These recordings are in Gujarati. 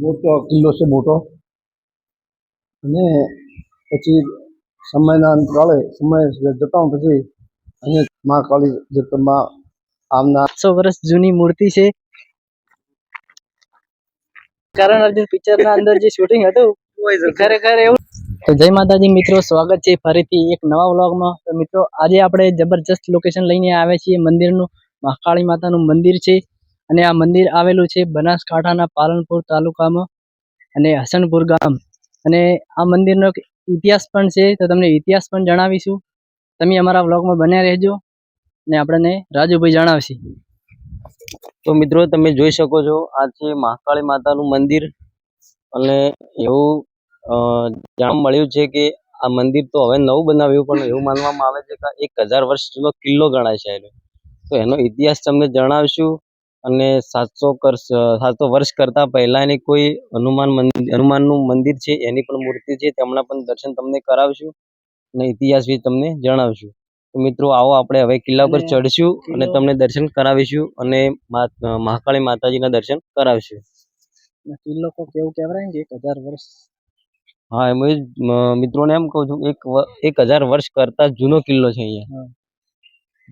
મોટો કિલ્લો છે મોટો. અને પછી સમયના અંતરાળે સમય જતા પછી અહીંયા મહાકાળી જગતમાં આમના સો વર્ષ જૂની મૂર્તિ છે. કરણ અર્જુન પિક્ચર ના અંદર જે શૂટિંગ હતું ખરેખર એવું તો જય માતાજી મિત્રો, સ્વાગત છે ફરીથી એક નવા વ્લોગમાં. તો મિત્રો, આજે આપણે જબરજસ્ત લોકેશન લઈને આવ્યા છીએ મંદિરનું મહાકાળી માતાનું મંદિર છે. અને આ મંદિર આવેલું છે બનાસકાંઠાના પાલનપુર તાલુકામાં અને હસનપુર ગામ. અને આ મંદિરનો ઇતિહાસ પણ છે તો તમને ઇતિહાસ પણ જણાવીશું. તમે અમારા વ્લોગમાં બન્યા રહેજો અને આપણને રાજુભાઈ જણાવશે. તો મિત્રો તમે જોઈ શકો છો આ છે મહાકાળી માતાનું મંદિર. અને એવું અ, જાણવા મળ્યું છે કે આ મંદિર તો હવે નવું બનાવ્યું પણ એવું માનવામાં આવે છે કે એક હજાર વર્ષ જૂનો કિલ્લો ગણાય છે તો એનો ઇતિહાસ તમને જણાવશું. અને સાતસો સાતસો વર્ષ કરતા પહેલાની કોઈ હનુમાન મંદિર હનુમાનનું મંદિર છે એની પણ મૂર્તિ છે તેમના પણ દર્શન તમને કરાવશું અને ઇતિહાસ વિશે તમને જણાવશું. તો મિત્રો આવો આપણે હવે કિલ્લા પર ચડશું અને તમને દર્શન કરાવીશું અને મહાકાળી માતાજીના દર્શન કરાવશું. કિલ્લો તો કેવું કહેવાય ને કે એક હજાર વર્ષ. હા એમ મિત્રોને એમ કહું છું એક એક હજાર વર્ષ કરતા જૂનો કિલ્લો છે અહીંયા.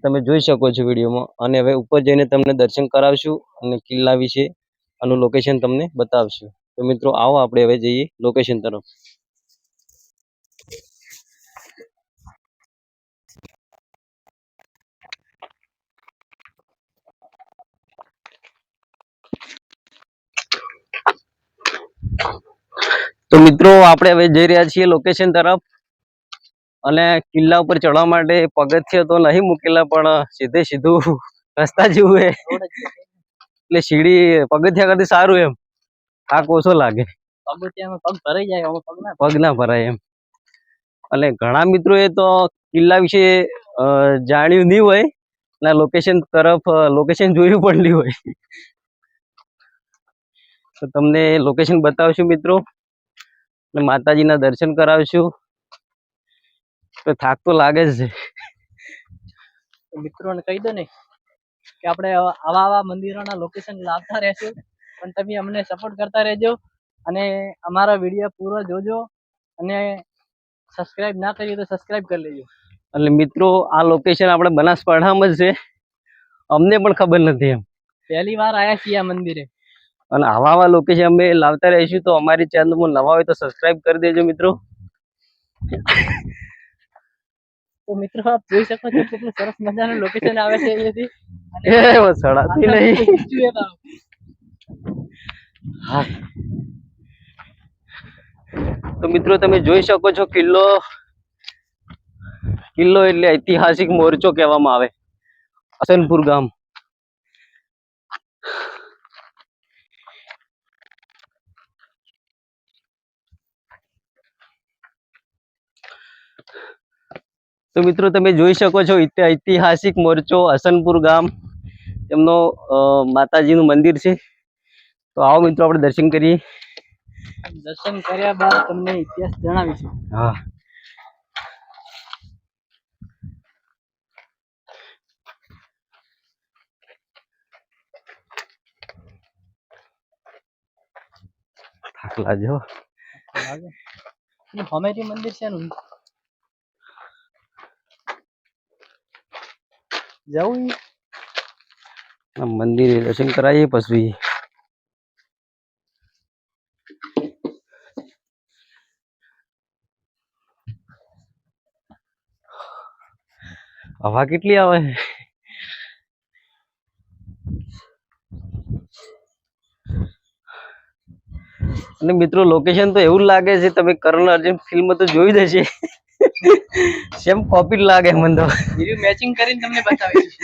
તમે જોઈ શકો છો વિડીયોમાં. અને હવે ઉપર જઈને તમને દર્શન કરાવશું અને કિલ્લા વિશે આનું લોકેશન તમને બતાવશું. તો મિત્રો, આવો આપણે હવે જઈએ લોકેશન તરફ. તો મિત્રો, આપણે હવે જઈ રહ્યા છીએ લોકેશન તરફ. અને કિલ્લા ઉપર ચડવા માટે પગથિયા તો નહીં મૂકેલા પણ સીધે સીધું રસ્તા જેવું. એટલે સીડી પગથિયા કરતી સારું એમ. થાક ઓછો લાગે. પગ ભરાઈ જાય પગ ના ભરાય એમ. અને ઘણા મિત્રો એ તો કિલ્લા વિશે જાણ્યું નહીં હોય અને લોકેશન તરફ લોકેશન જોયું પણ નહીં હોય. તો તમને લોકેશન બતાવશું મિત્રો. અને માતાજીના દર્શન કરાવશું. તો થાક તો લાગે જ છે. મિત્રોને કહી દો ને કે આપણે આવા આવા મંદિરોના લોકેશન લાવતા રહેશું પણ તમે અમને સપોર્ટ કરતા રહેજો અને અમારા વીડિયો પૂરો જોજો અને સબસ્ક્રાઇબ ના કરીએ તો સબસ્ક્રાઇબ કરી લેજો. એટલે મિત્રો આ લોકેશન આપણે બનાસકાંઠામાં જ છે. અમને પણ ખબર નથી એમ. પહેલી વાર આવ્યા છીએ આ મંદિરે. અને આવા આવા લોકેશન અમે લાવતા રહીશું તો અમારી ચેનલમાં નવા હોય તો સબસ્ક્રાઇબ કરી દેજો મિત્રો. તો મિત્રો આપ જોઈ શકો છો કેટલું સરસ મજાનું લોકેશન આવે છે અહીંયાથી. એ સડાતી નહીં. હા તો મિત્રો તમે જોઈ શકો છો કિલ્લો કિલ્લો એટલે ઐતિહાસિક મોરચો કહેવામાં આવે. હસનપુર ગામ. તો મિત્રો તમે જોઈ શકો છો ઐતિહાસિક મોરચો હસનપુર ગામ એમનો માતાજીનું મંદિર છે. તો આવો મિત્રો આપણે દર્શન કરીએ. દર્શન કર્યા બાદ તમને ઇતિહાસ જણાવીશું. હા. થાક લાગ્યો. હમેરી મંદિર છે નું? જવું ઈ? આ મંદિરે દર્શન કરાવીએ પછી હવા કેટલી આવે અને મિત્રો લોકેશન તો એવું જ લાગે છે, તમે કરણ અર્જુન ફિલ્મ તો જોઈ જ હશે. સેમ કોપી લાગે મને તો. વીડિયો મેચિંગ કરીને તમને બતાવીશ.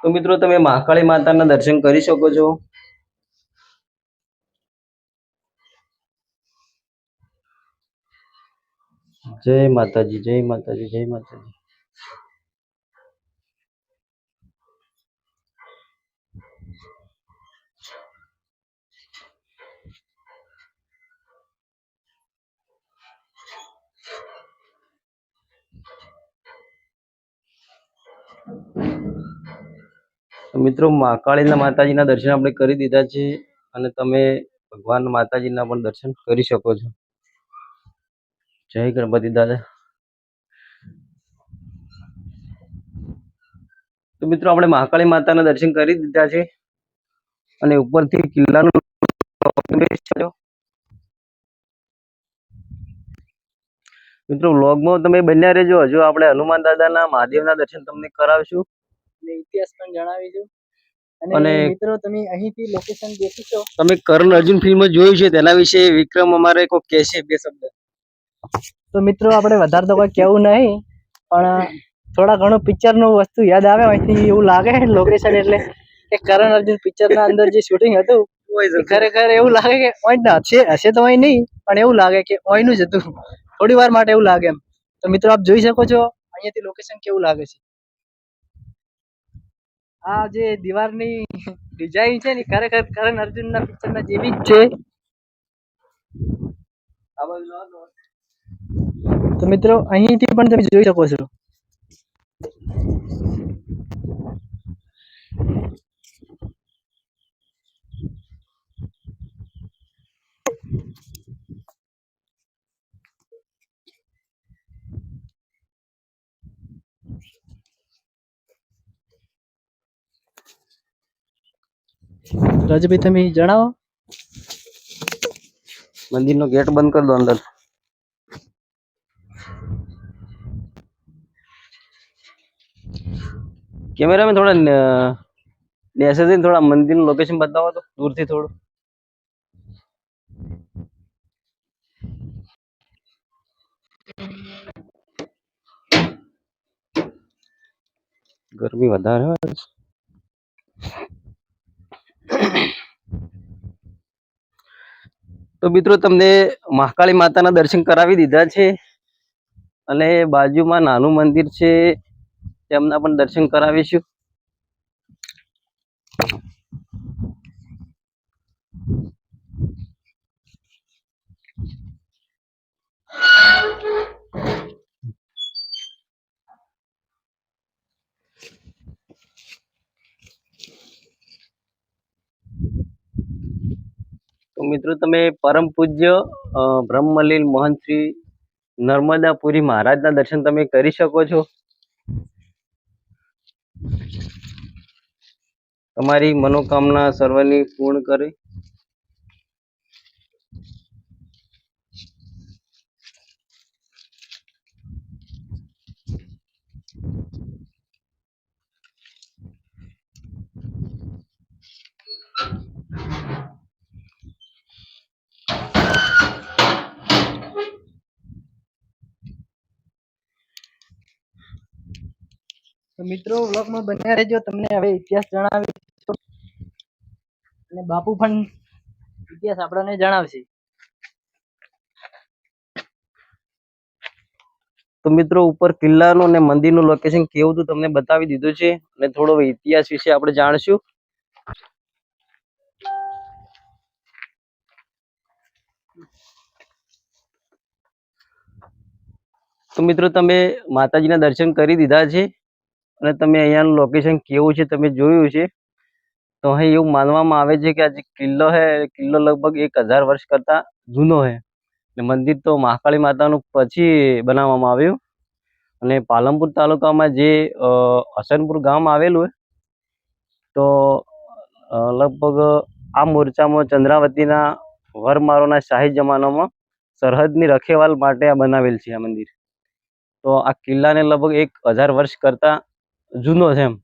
તો મિત્રો તમે મહાકાળી માતાના દર્શન કરી શકો છો. જય માતાજી જય માતાજી જય માતાજી. મિત્રો, મહાકાળીના માતાજીના દર્શન આપણે કરી દીધા છે અને તમે ભગવાન માતાજીના પણ દર્શન કરી શકો છો. જય ગણપતિ દાદા. તો મિત્રો આપણે મહાકાળી માતાના દર્શન કરી દીધા છે અને ઉપરથી કિલ્લાનું મિત્રો વ્લોગમાં તમે બન્યા રહેજો. હજુ આપણે હનુમાન દાદાના મહાદેવના દર્શન તમને કરાવીશું. અને ઇતિહાસ પણ જણાવીશું. અને મિત્રો તમે અહીંથી લોકેશન દેખી છો તમે કર્ણ અર્જુન ફિલ્મ જોયું છે તેના વિશે વિક્રમ અમારે કોઈ કહેશે બે શબ્દ. તો મિત્રો આપણે વધારે તો કોઈ કેવું નહીં પણ થોડા ઘણું પિક્ચરનું વસ્તુ યાદ આવે અહીંથી એવું લાગે લોકેશન એટલે કે કરણ અર્જુન પિક્ચર ના અંદર જે શૂટિંગ હતું ખરેખર એવું લાગે કે ઓઈન હશે હશે તો અહીં નહીં પણ એવું લાગે કે ઓઈનું જ હતું. થોડી વાર માટે એવું લાગે એમ. તો મિત્રો આપ જોઈ શકો છો અહીંયાથી લોકેશન કેવું લાગે છે. આ જે દીવારની ડિઝાઇન છે ને ખરેખર કરણ અર્જુન ના પિક્ચર ના જેવી જ છે. તો મિત્રો, અહીંથી પણ તમે જોઈ શકો છો. રાજભાઈ, તમે જણાવો. મંદિરનો ગેટ બંધ કરી દો અંદર. કેમેરામેન થોડા ન- નેસે થઈને થોડા મંદિરનું લોકેશન બતાવો તો, દૂરથી થોડું. ગરમી વધારે હોય તો મિત્રો તમને મહાકાળી માતાના દર્શન કરાવી દીધા છે. અને બાજુમાં નાનું મંદિર છે. તેમના પણ દર્શન કરાવીશું. તો મિત્રો તમે પરમ પૂજ્ય બ્રહ્મલીલ મોહન શ્રી નર્મદાપુરી મહારાજના દર્શન તમે કરી શકો છો. તમારી મનોકામના સર્વની પૂર્ણ કરે. મિત્રો, વ્લોગમાં બન્યા રહેજો. તમને હવે ઇતિહાસ જણાવી અને બાપુ પણ ઇતિહાસ આપણને જણાવશે. તો મિત્રો, ઉપર કિલ્લાનું અને મંદિરનું લોકેશન કેવું હતું તમને બતાવી દીધું છે. અને થોડો ઇતિહાસ વિશે આપણે જાણશું. તો મિત્રો, તમે માતાજીના દર્શન કરી દીધા છે. અને તમે અહીંયાનું લોકેશન કેવું છે તમે જોયું છે? તો અહીં એવું માનવામાં આવે છે કે આ જે કિલ્લો છે કિલ્લો લગભગ એક હજાર વર્ષ કરતા જૂનો છે અને મંદિર તો મહાકાળી માતાનું પછી બનાવવામાં આવ્યું. અને પાલનપુર તાલુકામાં જે હસનપુર ગામ આવેલું તો લગભગ આ મોરચામાં ચંદ્રાવતીના વરમારોના શાહી જમાનામાં સરહદની રખેવાલ માટે આ બનાવેલ છે આ મંદિર. તો આ કિલ્લાને લગભગ એક હજાર વર્ષ કરતા જૂનો છે એમ.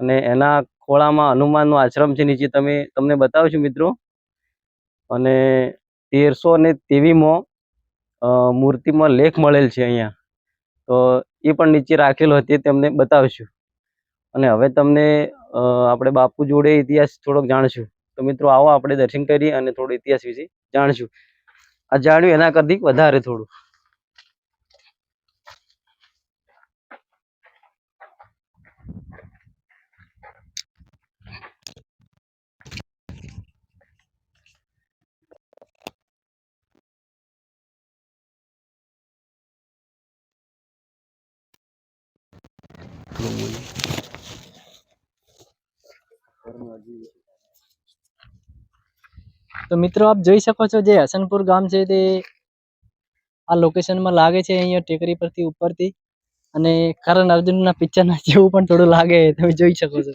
અને એના ખોળામાં હનુમાનનો આશ્રમ છે નીચે. તમે, તમને બતાવું મિત્રો. અને તેરસો ને તેવીમાં મૂર્તિમાં લેખ મળેલ છે અહીંયા. તો એ પણ નીચે રાખેલો હતી તમને બતાવશું. અને હવે તમને આપણે બાપુ જોડે ઇતિહાસ થોડોક જાણશું. તો મિત્રો, આવો આપણે દર્શન કરીએ અને થોડો ઇતિહાસ વિશે જાણશું. આ જાણ્યું, એના કરતી વધારે થોડું. તો મિત્રો, આપ જોઈ શકો છો જે હસનપુર ગામ છે તે આ લોકેશનમાં લાગે છે અહીંયા ટેકરી પરથી ઉપરથી. અને કરણ અર્જુનના પિક્ચરના જેવું પણ થોડું લાગે, તમે જોઈ શકો છો.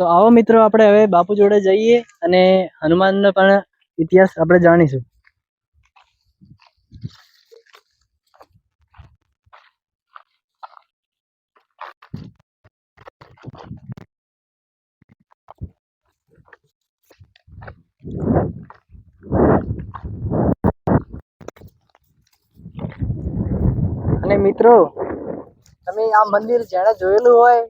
તો આવો મિત્રો, આપણે હવે બાપુ જોડે જઈએ અને હનુમાનનો પણ ઇતિહાસ આપણે જાણીશું. અને મિત્રો, તમે આ મંદિર જેણે જોયેલું હોય,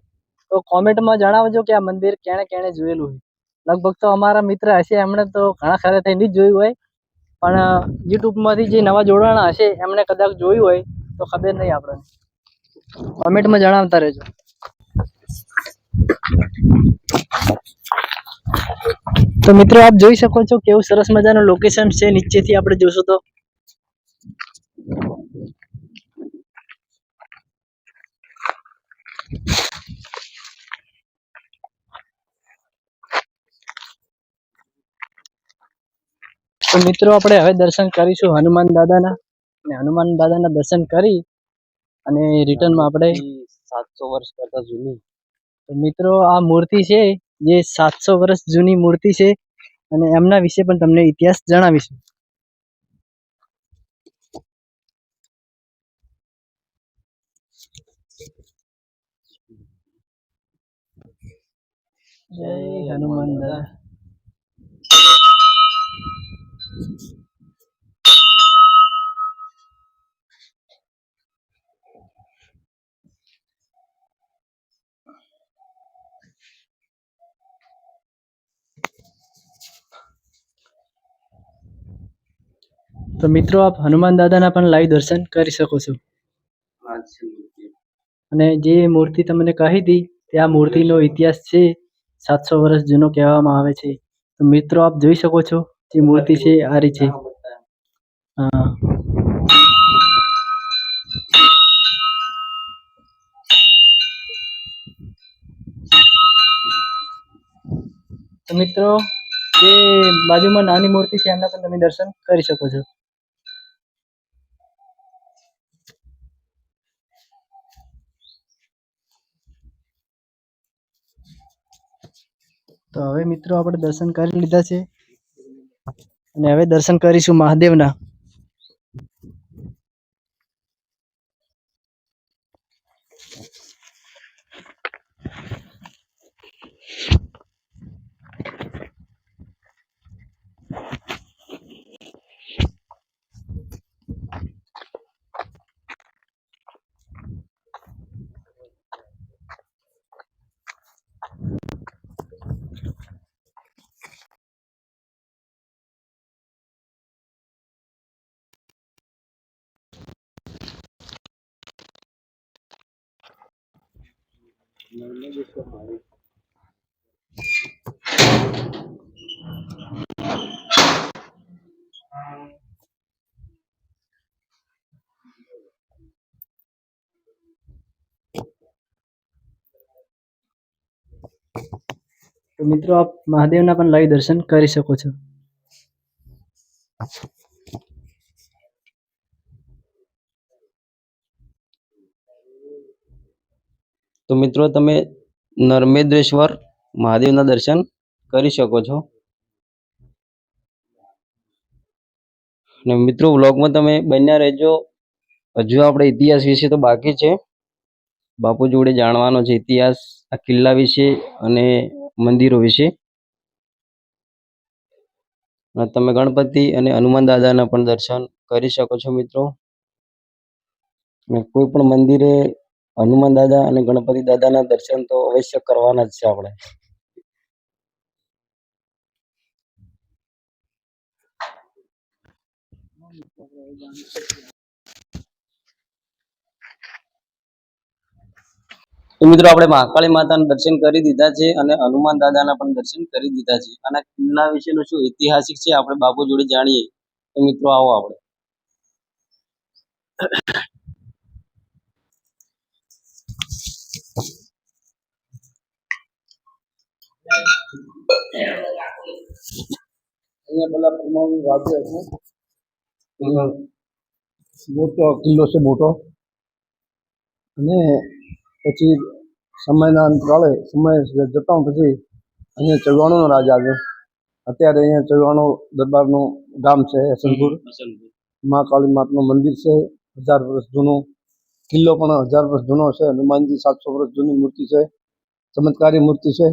તો કોમેન્ટમાં જણાવજો કે આ મંદિર કેણે કેણે જોયેલું હોય. લગભગ તો અમારા મિત્ર હશે, એમણે તો ઘણા ખરા થઈને જ જોયું હોય, પણ યુટ્યુબમાંથી જે નવા જોડાણા હશે, એમણે કદાચ જોયું હોય, તો ખબર નહીં આપણને. કોમેન્ટમાં જણાવતા રહેજો. તો મિત્રો, આપ જોઈ શકો છો કેવું સરસ મજાનું લોકેશન છે, નીચેથી આપણે જોશું તો. તો મિત્રો આપણે હવે દર્શન કરીશું હનુમાન દાદાના. અને હનુમાન દાદાના દર્શન કરી અને રિટર્નમાં આપણે સાતસો વર્ષ કરતા જૂની. તો મિત્રો આ મૂર્તિ છે, જે સાતસો વર્ષ જૂની મૂર્તિ છે અને એમના વિશે પણ તમને ઇતિહાસ જણાવીશું. જય હનુમાન દાદા. તો મિત્રો, આપ હનુમાન દાદાના પણ લાઈવ દર્શન કરી શકો છો. અને જે મૂર્તિ તમને કહી હતી, તે આ મૂર્તિનો ઇતિહાસ છે, સાતસો વર્ષ જૂનો કહેવામાં આવે છે. તો મિત્રો, આપ જોઈ શકો છો જે મૂર્તિ છે, આ રહી છે હા. તો મિત્રો, જે બાજુમાં નાની મૂર્તિ છે, એમના પણ તમે દર્શન કરી શકો છો. તો હવે મિત્રો આપણે દર્શન કરી લીધા છે. અને હવે દર્શન કરીશું મહાદેવના. તો મિત્રો આપ મહાદેવના પણ લાઈવ દર્શન કરી શકો છો. તો મિત્રો તમે નર્મેદ્રેશ્વર મહાદેવના દર્શન કરી શકો છો. અને મિત્રો વ્લોગમાં તમે બન્યા રહેજો. હજુ આપણે ઇતિહાસ વિશે તો બાકી છે. બાપુ જોડે જાણવાનો છે ઇતિહાસ, આ કિલ્લા વિશે અને મંદિરો વિશે. તમે ગણપતિ અને હનુમાન દાદાના પણ દર્શન કરી શકો છો મિત્રો. કોઈ પણ મંદિરે હનુમાન દાદા અને ગણપતિ દાદાના દર્શન તો અવશ્ય કરવાના જ છે આપણે. મિત્રો આપણે મહાકાળી માતાના દર્શન કરી દીધા છે અને હનુમાન દાદાના પણ દર્શન કરી દીધા છે. અને કિલ્લા વિશેનો શું ઐતિહાસિક છે, આપણે બાપુ જોડે જાણીએ. તો મિત્રો આવો આપણે. અહીંયા પેલા પરમાણુ રાજ્ય છે. મોટો કિલ્લો છે મોટો. અને પછી સમયના અંતરાળે સમય જતા પછી અહીંયા ચડવાણોનો રાજ આવ્યો. અત્યારે અહીંયા ચલવાણો દરબારનું ગામ છે હસનપુર. મહાકાળી માતનું મંદિર છે. હજાર વર્ષ જૂનું કિલ્લો પણ હજાર વર્ષ જૂનો છે. હનુમાનજી સાતસો વર્ષ જૂની મૂર્તિ છે. ચમત્કારી મૂર્તિ છે.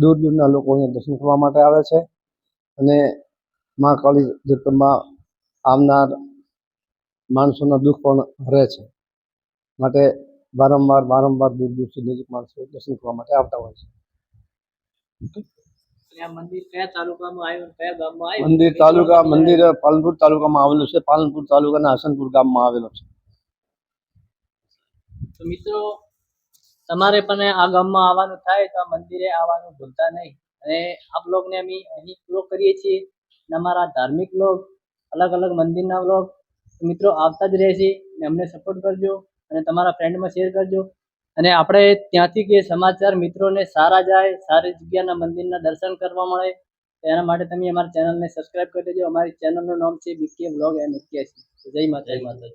દૂર દૂરના લોકો અહીંયા દર્શન કરવા માટે આવે છે. અને મહાકાળી જગદંબા આવનાર માણસોના દુઃખ પણ હરે છે. માટે વારંવાર વારંવાર દૂર દૂરથી નજીક માણસો દર્શન કરવા માટે આવતા હોય છે. મંદિર તાલુકા મંદિર પાલનપુર તાલુકામાં આવેલું છે. પાલનપુર તાલુકાના હસનપુર ગામમાં આવેલું છે. મિત્રો તમારે પણ આ ગામમાં આવવાનું થાય તો આ મંદિરે આવવાનું ભૂલતા નહીં. અને આ બ્લોગને અમે અહીં પૂરો કરીએ છીએ. અને અમારા ધાર્મિક બ્લોગ અલગ અલગ મંદિરના બ્લોગ મિત્રો આવતા જ રહેશે અને અમને સપોર્ટ કરજો અને તમારા ફ્રેન્ડમાં શેર કરજો. અને આપણે ત્યાંથી કે સમાચાર મિત્રોને સારા જાય, સારી જગ્યાના મંદિરના દર્શન કરવા મળે, તો એના માટે તમે અમારી ચેનલને સબસ્ક્રાઇબ કરી દેજો. અમારી ચેનલનું નામ છે બીકે બ્લોગ એન્ડ એક્યાસી જય માતા જય માતા